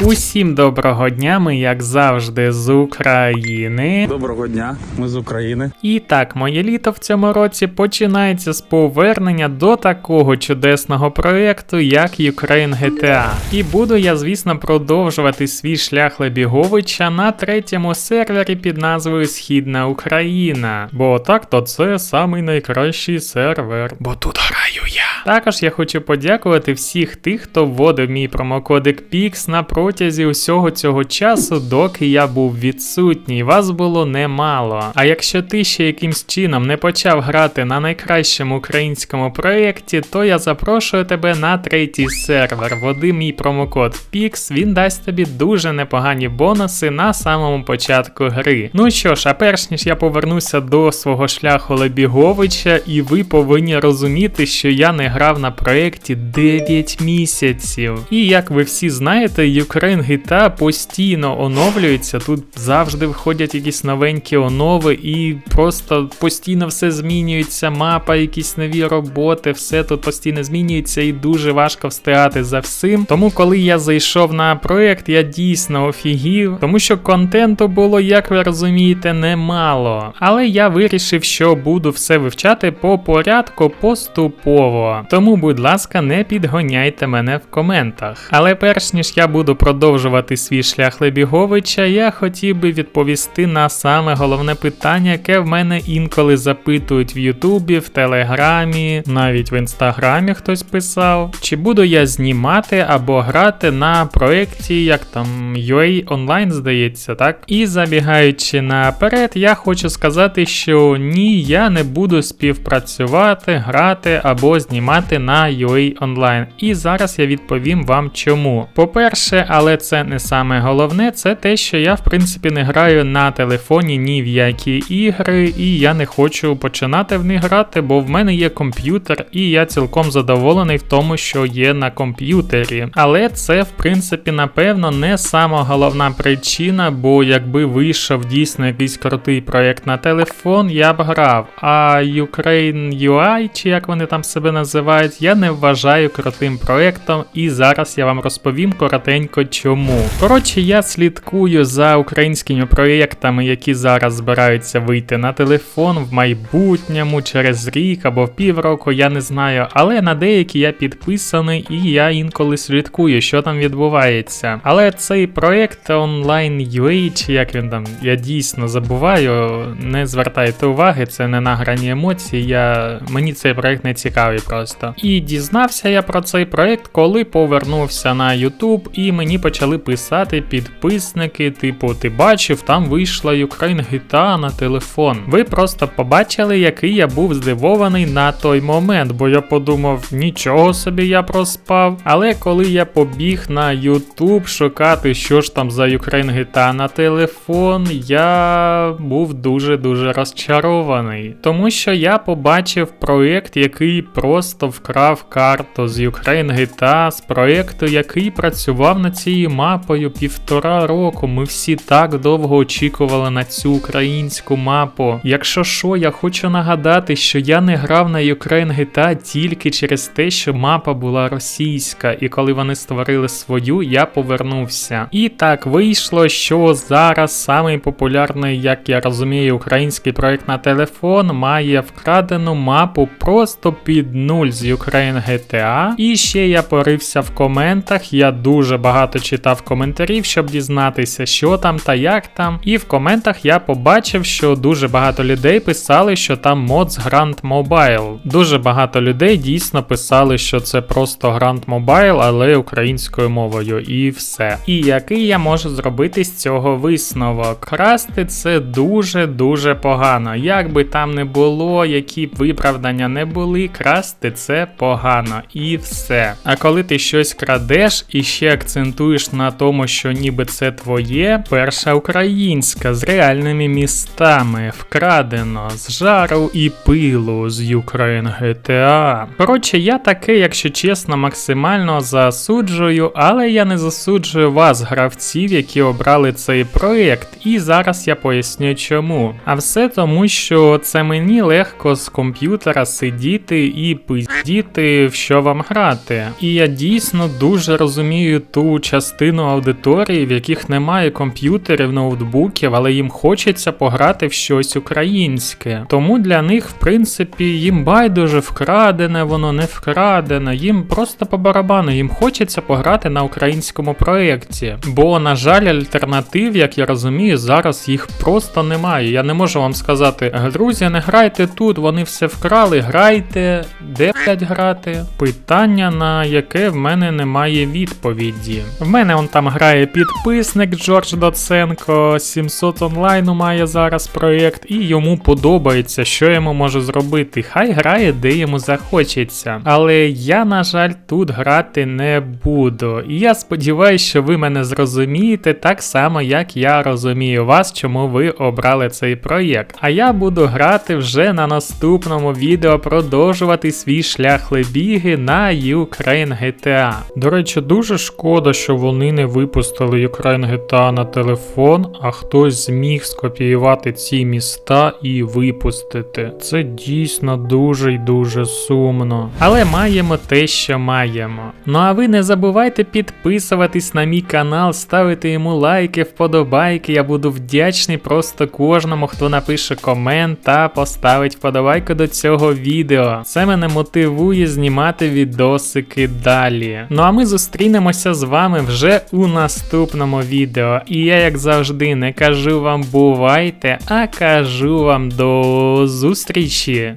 Усім доброго дня, ми як завжди з України. Доброго дня, ми з України. І так, моє літо в цьому році починається з повернення до такого чудесного проєкту, як Ukraine GTA. І буду я, звісно, продовжувати свій шлях Лебіговича на третьому сервері під назвою Східна Україна. Бо так то це самий найкращий сервер. Бо тут граю я. Також я хочу подякувати всіх тих, хто вводив мій промокодик PIX на протязі усього цього часу, доки я був відсутній. Вас було немало. А якщо ти ще якимсь чином не почав грати на найкращому українському проєкті, то я запрошую тебе на третій сервер. Вводи мій промокод PIX, він дасть тобі дуже непогані бонуси на самому початку гри. Ну що ж, а перш ніж я повернуся до свого шляху Лебіговича, і ви повинні розуміти, що я не грав на проєкті 9 місяців. І як ви всі знаєте, Ukraine GTA постійно оновлюється. Тут завжди виходять якісь новенькі онови, і просто постійно все змінюється. Мапа, якісь нові роботи, все тут постійно змінюється, і дуже важко встигати за всім. Тому, коли я зайшов на проєкт, я дійсно офігів, тому що контенту було, як ви розумієте, немало. Але я вирішив, що буду все вивчати по порядку поступово. Тому, будь ласка, не підгоняйте мене в коментах. Але перш ніж я буду продовжувати свій шлях Лебіговича, я хотів би відповісти на саме головне питання, яке в мене інколи запитують в Ютубі, в Телеграмі, навіть в інстаграмі хтось писав. Чи буду я знімати або грати на проєкті, як там UA Online, здається, так? І забігаючи наперед, я хочу сказати, що ні, я не буду співпрацювати, грати або знімати на UA Online. І зараз я відповім вам чому. По-перше, але це не саме головне, це те, що я в принципі не граю на телефоні ні в які ігри, і я не хочу починати в них грати, бо в мене є комп'ютер, і я цілком задоволений в тому, що є на комп'ютері. Але це, в принципі, напевно, не сама головна причина, бо якби вийшов дійсно якийсь крутий проєкт на телефон, я б грав. А Ukraine UI, чи як вони там себе називають, я не вважаю крутим проєктом, і зараз я вам розповім коротенько чому. Коротше, я слідкую за українськими проєктами, які зараз збираються вийти на телефон в майбутньому, через рік або півроку, я не знаю. Але на деякі я підписаний і я інколи слідкую, що там відбувається. Але цей проєкт Online UA, чи як він там, я дійсно забуваю, не звертайте уваги, це не награні емоції. Я... Мені цей проєкт не цікавий просто. І дізнався я про цей проєкт, коли повернувся на YouTube, і мені почали писати підписники, типу, ти бачив, там вийшла Ukraine GTA на телефон. Ви просто побачили, який я був здивований на той момент, бо я подумав, нічого собі я проспав. Але коли я побіг на YouTube шукати, що ж там за Ukraine GTA на телефон, я був дуже-дуже розчарований. Тому що я побачив проєкт, який просто вкрав карту з Ukraine GTA, з проєкту, який працював над цією мапою півтора року. Ми всі так довго очікували на цю українську мапу. Якщо що, я хочу нагадати, що я не грав на Ukraine GTA тільки через те, що мапа була російська, і коли вони створили свою, я повернувся. І так вийшло, що зараз самий популярний, як я розумію, український проект на телефон має вкрадену мапу просто під нуль з Ukraine GTA. І ще я порився в коментах. Я дуже багато читав коментарів, щоб дізнатися, що там та як там. І в коментах я побачив, що дуже багато людей писали, що там мод з Grand Mobile. Дуже багато людей дійсно писали, що це просто Grand Mobile, але українською мовою, і все. І який я можу зробити з цього висновок? Красти це дуже-дуже погано. Як би там не було, які б виправдання не були, красти це погано і все. А коли ти щось крадеш і ще акцентуєш на тому, що ніби це твоє, перша українська з реальними містами, вкрадено з жару і пилу з Ukraine GTA. Коротше, я таке, якщо чесно, максимально засуджую, але я не засуджую вас, гравців, які обрали цей проєкт, і зараз я поясню чому. А все тому, що це мені легко з комп'ютера сидіти і пиздіти, в що вам грати. І я дійсно дуже розумію ту частину аудиторії, в яких немає комп'ютерів, ноутбуків, але їм хочеться пограти в щось українське. Тому для них, в принципі, їм байдуже вкрадене, воно не вкрадене. Їм просто по барабану, їм хочеться пограти на українському проєкті. Бо, на жаль, альтернатив, як я розумію, зараз їх просто немає. Я не можу вам сказати, друзі, не грайте тут, вони все вкрали, грайте, де блять грати? Питання, на яке в мене немає відповіді. В мене он там грає підписник Джордж Доценко, 700 онлайну має зараз проєкт, і йому подобається, що йому може зробити. Хай грає, де йому захочеться. Але я, на жаль, тут грати не буду. І я сподіваюся, що ви мене зрозумієте так само, як я розумію вас, чому ви обрали цей проєкт. А я буду грати вже на наступному відео, продовжувати свій шлях лебіги на Ukraine GTA. До речі, дуже шкода, що вони не випустили Ukraine GTA на телефон, а хтось зміг скопіювати ці міста і випустити. Це дійсно дуже й дуже сумно. Але маємо те, що маємо. Ну а ви не забувайте підписуватись на мій канал, ставити йому лайки, вподобайки. Я буду вдячний просто кожному, хто напише комент та поставить вподобайку до цього відео. Це мене мотивує знімати відосики далі. Ну а ми зустрінемося з вами вже у наступному відео. І я, як завжди, не кажу вам бувайте, а кажу вам до зустрічі.